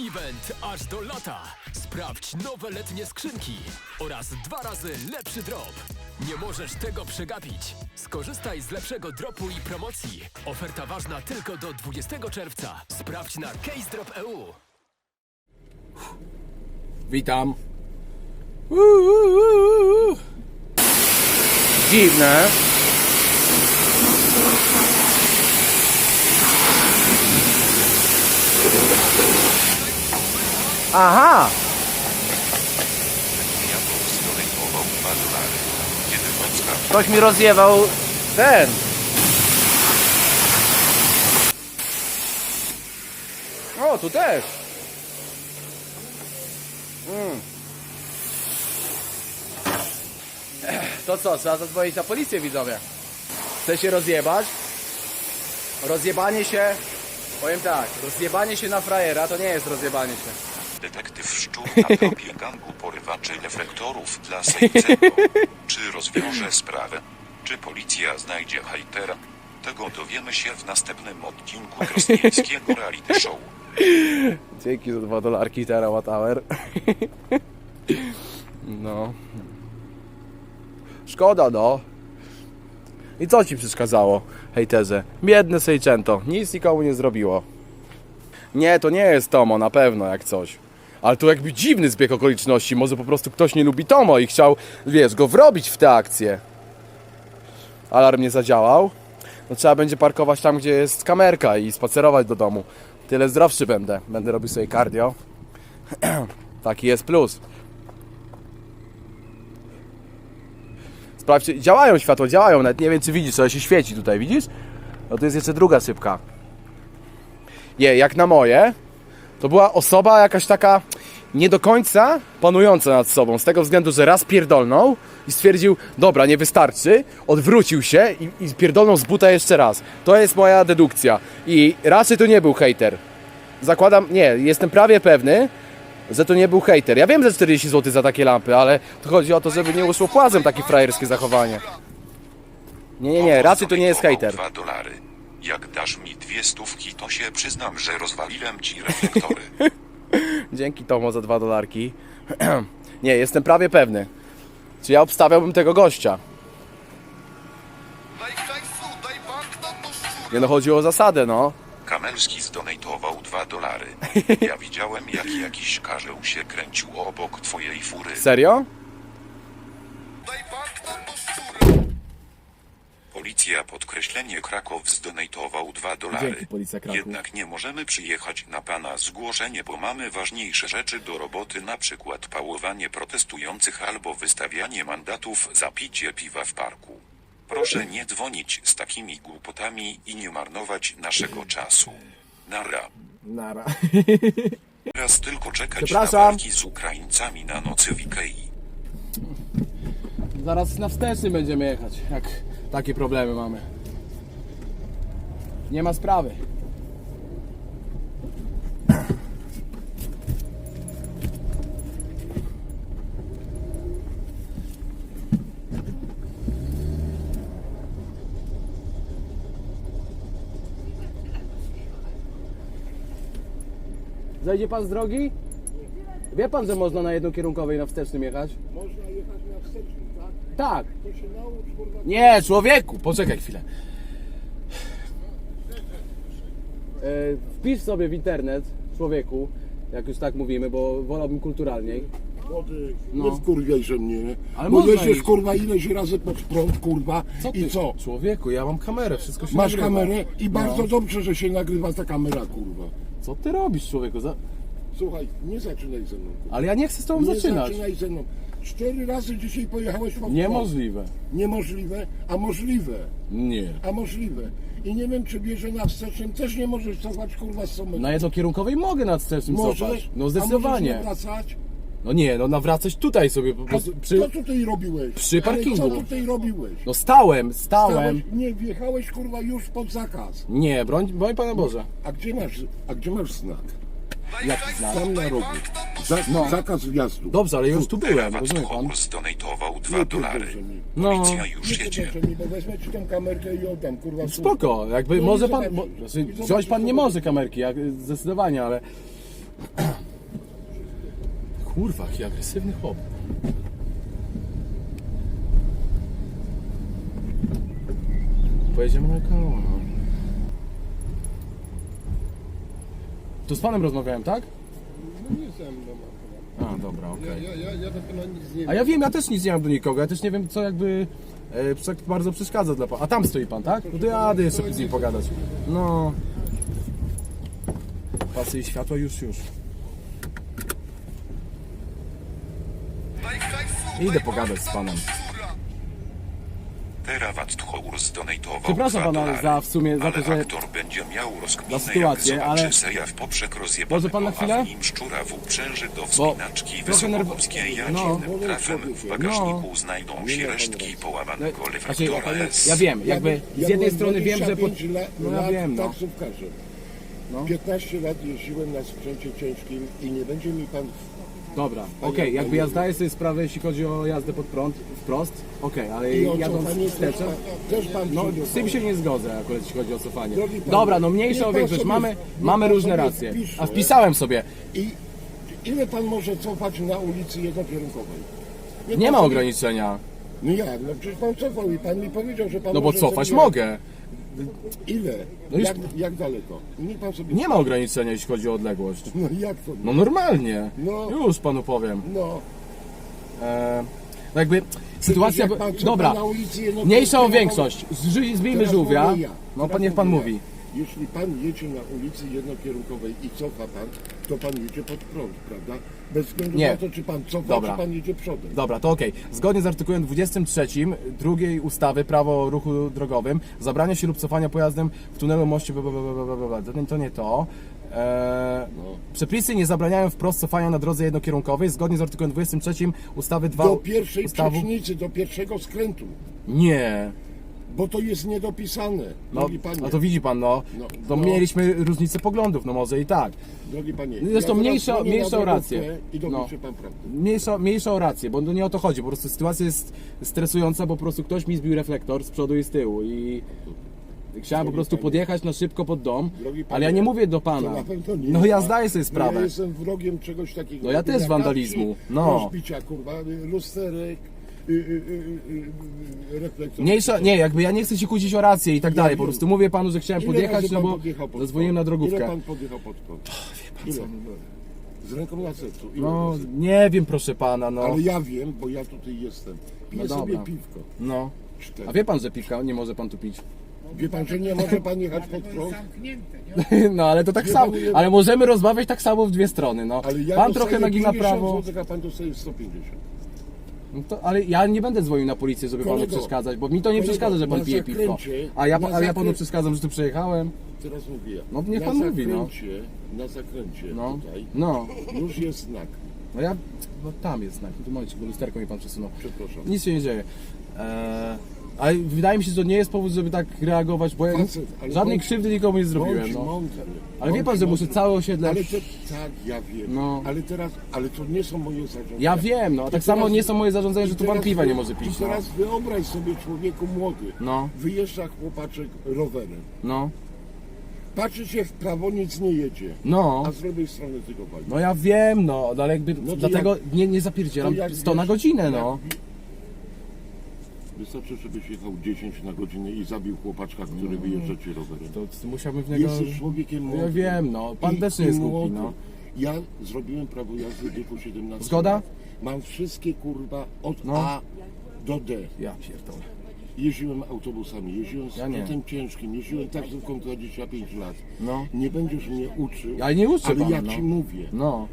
Event aż do lata. Sprawdź nowe letnie skrzynki oraz dwa razy lepszy drop. Nie możesz tego przegapić. Skorzystaj z lepszego dropu i promocji. Oferta ważna tylko do 20 czerwca. Sprawdź na CaseDrop.eu. Witam. Uuu. Dziwne. Aha! Diabeł. Kiedy Ktoś mi rozjewał ten. O, tu też. Mm. Ech, To co, trzeba zadzwonić na policję widzowie. Chce się rozjebać? Rozjebanie się, powiem tak, rozjebanie się na frajera to nie jest rozjebanie się. Detektyw szczur na gangu porywaczy reflektorów dla Sejcego. Czy rozwiąże sprawę? Czy policja znajdzie hajtera? Tego dowiemy się w następnym odcinku krasniewskiego reality show. Dzięki za dwa dolarki terawatt hour. No. Szkoda, no. I co ci przeszkadzało, hejterze? Biedne Seicento, nic nikomu nie zrobiło. Nie, to nie jest Tomo, na pewno, jak coś. Ale tu jakby dziwny zbieg okoliczności. Może po prostu ktoś nie lubi Tomo i chciał, wiesz, go wrobić w tę akcję. Alarm nie zadziałał. No trzeba będzie parkować tam, gdzie jest kamerka i spacerować do domu. Tyle zdrowszy będę. Będę robił sobie cardio. Taki jest plus. Sprawdźcie, działają światła, działają. Nawet nie wiem, czy widzisz, ale się świeci tutaj, widzisz? No to jest jeszcze druga szybka. Nie, jak na moje, to była osoba jakaś taka nie do końca panująca nad sobą. Z tego względu, że raz pierdolnął i stwierdził, dobra, nie wystarczy, odwrócił się i, i pierdolnął z buta jeszcze raz. To jest moja dedukcja. I raczej to nie był hater. Zakładam, nie, jestem prawie pewny, że to nie był hater. Ja wiem, że 40 zł za takie lampy, ale to chodzi o to, żeby nie uszło płazem takie frajerskie zachowanie. Nie, nie, nie, raczej to nie jest hater. Dwa dolary. Jak dasz mi dwie stówki, to się przyznam, że rozwaliłem ci reflektory. Dzięki Tomo za dwa dolarki. nie, jestem prawie pewny. Czy ja obstawiałbym tego gościa? Nie no, chodzi o zasadę, no. Kamelski zdonatował dwa dolary. Ja widziałem, jak jakiś karzeł się kręcił obok twojej fury. Serio? Podkreślenie Kraków zdonatował 2 dolary. Dzięki, Policja Kraków. Jednak nie możemy przyjechać na pana zgłoszenie, bo mamy ważniejsze rzeczy do roboty, na przykład pałowanie protestujących albo wystawianie mandatów za picie piwa w parku. Proszę nie dzwonić z takimi głupotami i nie marnować naszego czasu. Nara. Nara. Teraz tylko czekać na Przepraszam. walki z Ukraińcami na nocy w Ikei. Zaraz na wsteczny będziemy jechać, jak takie problemy mamy. Nie ma sprawy. Zejdzie pan z drogi? Wie pan, że można na jednokierunkowej na wstecznym jechać? Można jechać na wsteczny, tak? Tak. Nie, człowieku! Poczekaj chwilę. E, wpisz sobie w internet, człowieku, jak już tak mówimy, bo wolałbym kulturalniej. Młody, No. nie wkurwiaj się mnie. Ale Bo można iść. kurwa, ileś razy pod prąd, kurwa. I co? Człowieku, ja mam kamerę, wszystko się Masz nagrywa. kamerę i bardzo No. dobrze, że się nagrywa ta kamera, kurwa. Co ty robisz, człowieku? Za... Słuchaj, nie zaczynaj ze mną, kurwa. Ale ja nie chcę z tobą Nie zaczynać. zaczynaj ze mną. Cztery razy dzisiaj pojechałeś pod Niemożliwe. Niemożliwe, a możliwe. Nie. A możliwe. I nie wiem, czy bierze na wstecznym też nie możesz cofać, kurwa, z samochodu. Na jednokierunkowej mogę nad wstecznym cofać. No a zdecydowanie. możesz wracać. No nie, no nawracać tutaj sobie po A prostu. co Przy... tutaj robiłeś? przy Ale parkingu. co tutaj robiłeś? No stałem, stałem. Stałeś, nie, wjechałeś kurwa już pod zakaz. Nie, broń, broń Pana Boże. A gdzie masz, a gdzie masz znak? Znak? Tam na rogu. Za, No. Zakaz wjazdu. Dobrze, ale ja już tu byłem, rozumie Pan? Zdonatował 2 Nie dolary. No. Policja już jedzie. pierdolę mi, bo wezmę ci tą kamerkę i oddam, kurwa. Spoko, jakby No i może pan. zobaczysz. Mo, I zobaczysz, wziąć pan nie może kamerki, jak, zdecydowanie, ale Kurwa, jaki agresywny chłop. Pojedziemy na koło, no. Tu z panem rozmawiałem, tak? No nie ze mną. A, dobra, okej. Ja, ja, ja, ja na pewno nic nie A ja wiem, ja też nic nie mam do nikogo, ja też nie wiem, co jakby e, tak bardzo przeszkadza dla pana. A tam stoi pan, tak? No to jadę jeszcze z nim pogadać. No. Pasy i światła już, już. Idę pogadać z panem. Terawat Tchour zdonatował Przepraszam dwa pana dolary, za w sumie, za ale to, że... aktor będzie miał rozkminę, za sytuację, jak ale- zobaczy seja w poprzek Może pan na chwilę? a w nim szczura w uprzęży do wspinaczki trochę nerw- wysokogórskiej No. jadziem trafem w bagażniku znajdą się resztki połamanego Znaczy, reflektora S. ja wiem, jakby Ja z jednej strony wiem, że... Pod... 25 lat, No ja wiem, no. taksówkarzem. No. 15 lat jeździłem na sprzęcie ciężkim i nie będzie mi pan Dobra, okej, jakby ja zdaję sobie sprawę, jeśli chodzi o jazdę pod prąd, wprost, okej, ale i o jadąc cofanie też pan, też pan No, z tym się nie zgodzę akurat, jeśli chodzi o cofanie. Drogi Dobra, no mniejsza niech o pan większość, sobie- mamy, niech mamy pan różne sobie racje. wpisze. A wpisałem sobie, I ile pan może cofać na ulicy jednokierunkowej? Niech nie pan ma sobie- ograniczenia. No jak? No przecież pan cofał i pan mi powiedział, że pan No bo może cofać sobie... mogę. Ile? No już- jak, jak daleko? Niech pan sobie... Nie ma ograniczenia, jeśli chodzi o odległość. No jak to? No normalnie. No. Już panu powiem. No. E, no jakby sytuacja... jak pan Dobra, na ulicy jednokierunkowej- mniejsza o większość. Zży- Zbijmy Teraz żółwia. mówię ja. No Teraz pan niech pan mówię mówi. Jeśli pan jedzie na ulicy jednokierunkowej i cofa pan, to pan jedzie pod prąd, prawda? Bez względu Nie. na to, czy pan cofa, Dobra. czy pan jedzie przodem. Dobra, to okej. Zgodnie z artykułem 23 drugiej ustawy Prawo o ruchu drogowym zabrania się lub cofania pojazdem w tunelu moście bla, bla, bla, bla, bla, bla. To, nie- to nie to. Eee, No. Przepisy nie zabraniają wprost cofania na drodze jednokierunkowej zgodnie z artykułem 23 ustawy 2 Do pierwszej ustawu... przecznicy, do pierwszego skrętu. Nie. Bo to jest niedopisane, No, drogi panie. no to widzi pan, no, No, to no. mieliśmy różnicę poglądów, no może i tak. Drogi panie, Zresztą teraz mniejsza- dzwonię mniejsza na rację. I dopisze pan prawdę. Mniejsza, mniejsza o rację, bo to nie o to chodzi, po prostu sytuacja jest stresująca, bo po prostu ktoś mi zbił reflektor z przodu i z tyłu i chciałem po prostu podjechać na szybko pod dom, Drogi panie, ale ja nie mówię do To pana. na pewno nie No ja zdaję sobie No sprawę. Ja jestem wrogiem czegoś takiego. No ja też jak wandalizmu. No. Rozbicia, kurwa, lusterek, y, y, y, y. Mniejsza, nie, jakby ja nie chcę się kłócić o rację i tak dalej, po wiem. prostu mówię panu, że chciałem Ile podjechać, razy no pan bo podjechał pod zadzwoniłem na drogówkę. Ile pan podjechał pod prąd? Ile? Z ręką na sercu. Ile No, razy? nie wiem proszę pana, no. Ale ja wiem, bo ja tutaj jestem. Piję No sobie dobra. piwko. No. Cztery. A wie pan, że piwka nie może pan tu pić? Wie pan, że nie może pan jechać pod prąd? No ale to tak Wie samo, pan, ale możemy rozmawiać tak samo w dwie strony, no. Ale ja Pan dostaję trochę nagina 50 prawo. Złotych, a pan dostaje 150. No to, ale ja nie będę dzwonił na policję, żeby panu Kolego, przeszkadzać, bo mi to nie kolego, przeszkadza, że pan na pije piwko. zakręcie, A ja, na ale ja panu przeszkadzam, że tu przejechałem. Teraz mówię. No, niech na pan mówi, no. zakręcie, Na zakręcie No, tutaj no, już jest znak. no ja, no tam jest znak, tu momencie, bo lusterko mi pan przesunął. Przepraszam. Nic się nie dzieje. Eee, ale wydaje mi się, że to nie jest powód, żeby tak reagować, bo ja Facet, ale żadnej bądź- krzywdy nikomu nie zrobiłem, Bądź no. mądry. Ale wie Bądź pan, że muszę mądry. całe osiedle... Ale to, tak, ja wiem. No. Ale teraz, ale to nie są moje zarządzenia. Ja wiem, no, a tak samo teraz- nie są moje zarządzenia, że tu pan teraz piwa nie może pić, I no. teraz wyobraź sobie człowieku młody. No, Wyjeżdża chłopaczek rowerem. no, Patrzy się w prawo, nic nie jedzie. no. A z lewej strony tego wali. No ja wiem, no, no ale jakby to dlatego nie, nie zapierdzielam To jak 100 na wiesz, godzinę, jak no. wi- Wystarczy, żebyś jechał 10 na godzinę i zabił chłopaczka, który wyjeżdża ci rowerem. To, to musiałbym w niego... Jesteś człowiekiem Ja młodym. wiem, no. Pan I- też nie i jest głupi, no. Ja zrobiłem prawo jazdy w wieku 17 Zgoda? lat. Mam wszystkie kurwa od No. A do D. Ja pierdolę. Jeździłem autobusami, jeździłem Ja nie. sprzętem ciężkim, jeździłem taksówką 25 lat. No. Nie będziesz mnie uczył, Ale nie uczę ale pana, ja no. ci mówię, No.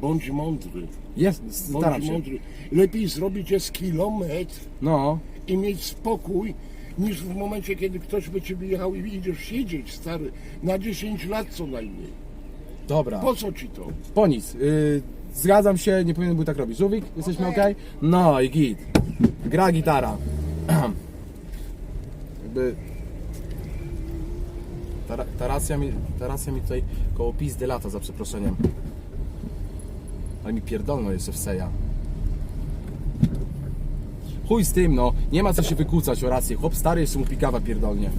Bądź mądry, Jest, staram bądź się. mądry. Lepiej zrobić jest kilometr No. i mieć spokój, niż w momencie, kiedy ktoś by ci wyjechał i idziesz siedzieć, stary, na 10 lat co najmniej. Dobra. Po co ci to? Po nic. Y, zgadzam się, nie powinien był tak robić. Żółwik, jesteśmy ok? No i git. Gra gitara. Jakby... Ta, ta, racja mi, ta racja mi tutaj koło pizdy lata, za przeproszeniem. Ale mi pierdolno jeszcze w seja. Chuj z tym, no. Nie ma co się wykłócać o rację. Chłop stary jeszcze mu pikawa pierdolnie.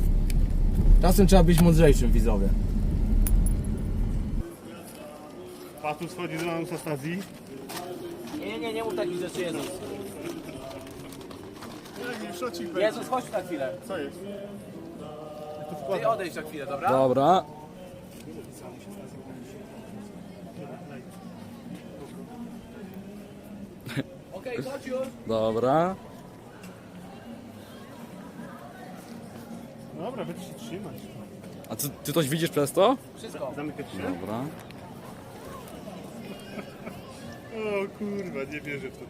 Czasem trzeba być mądrzejszym, widzowie. Patus wchodzi do nas Stazji. Nie, nie, nie, nie mów takich rzeczy, Jezus. Jezus, chodź na chwilę. Co jest? Ty odejdź na chwilę, dobra? Dobra. Okej, chodź już. Dobra. Dobra, będę się trzymać. A ty, ty coś widzisz przez to? Wszystko. Zamykać się? Dobra. O kurwa, nie wierzę w to.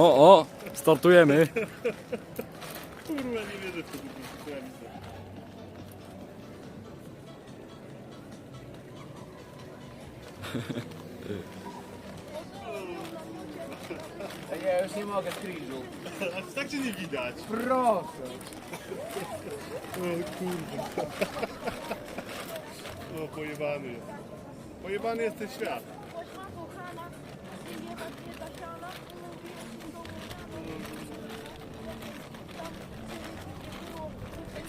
O, o, startujemy. Kurwa, nie wierzę w to. Ja nie mogę screenu. Aż tak cię nie widać. Proszę. O kurwa. O, pojebany jest. Pojebany jest ten świat.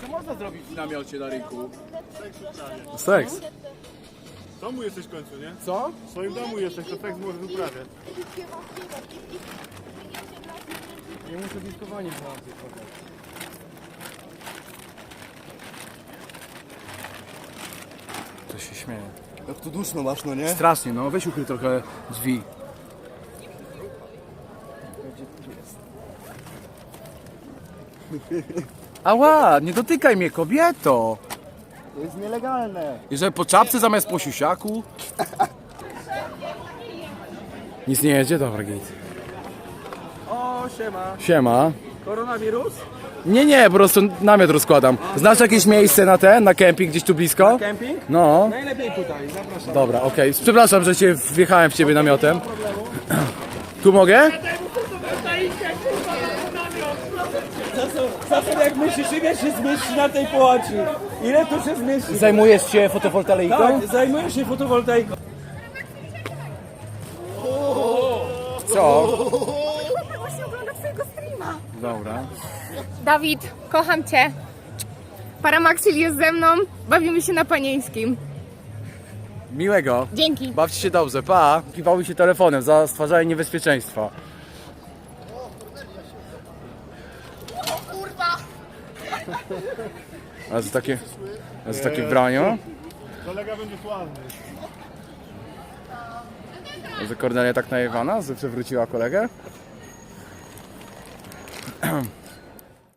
Co można zrobić w namiocie na rynku? Seks. W domu jesteś w końcu, nie? Co? W swoim domu jesteś, to seks możesz uprawiać. Nie muszę diskowanie włączyć. To się śmieje. Jak tu duszno masz, no nie? Strasznie, no weź ukryj trochę drzwi. Ała, nie dotykaj mnie, kobieto! To jest nielegalne. I że po czapce zamiast po siusiaku? Nic nie jedzie? Dobra, git. O, siema. Siema. Koronawirus? Nie, nie, po prostu namiot rozkładam. Znasz jakieś miejsce na ten, na kemping gdzieś tu blisko? Kemping? No. Najlepiej tutaj, zapraszam. Dobra, okej. Przepraszam, że cię wjechałem w ciebie namiotem. Tu mogę? Zasad jak myślisz, ile się zmieści na tej połaci? Ile tu się zmieści? Zajmujesz się fotowoltaiką? Tak, zajmuję się fotowoltaiką. Dawid, kocham cię. Paramaxil jest ze mną, bawimy się na panieńskim. Miłego. Dzięki. Bawcie się dobrze, pa. Kiwały się telefonem za stwarzanie niebezpieczeństwa. A to takie... A to takie branią? Kolega będzie sławny. Że Kornelia tak najewana, że przewróciła kolegę?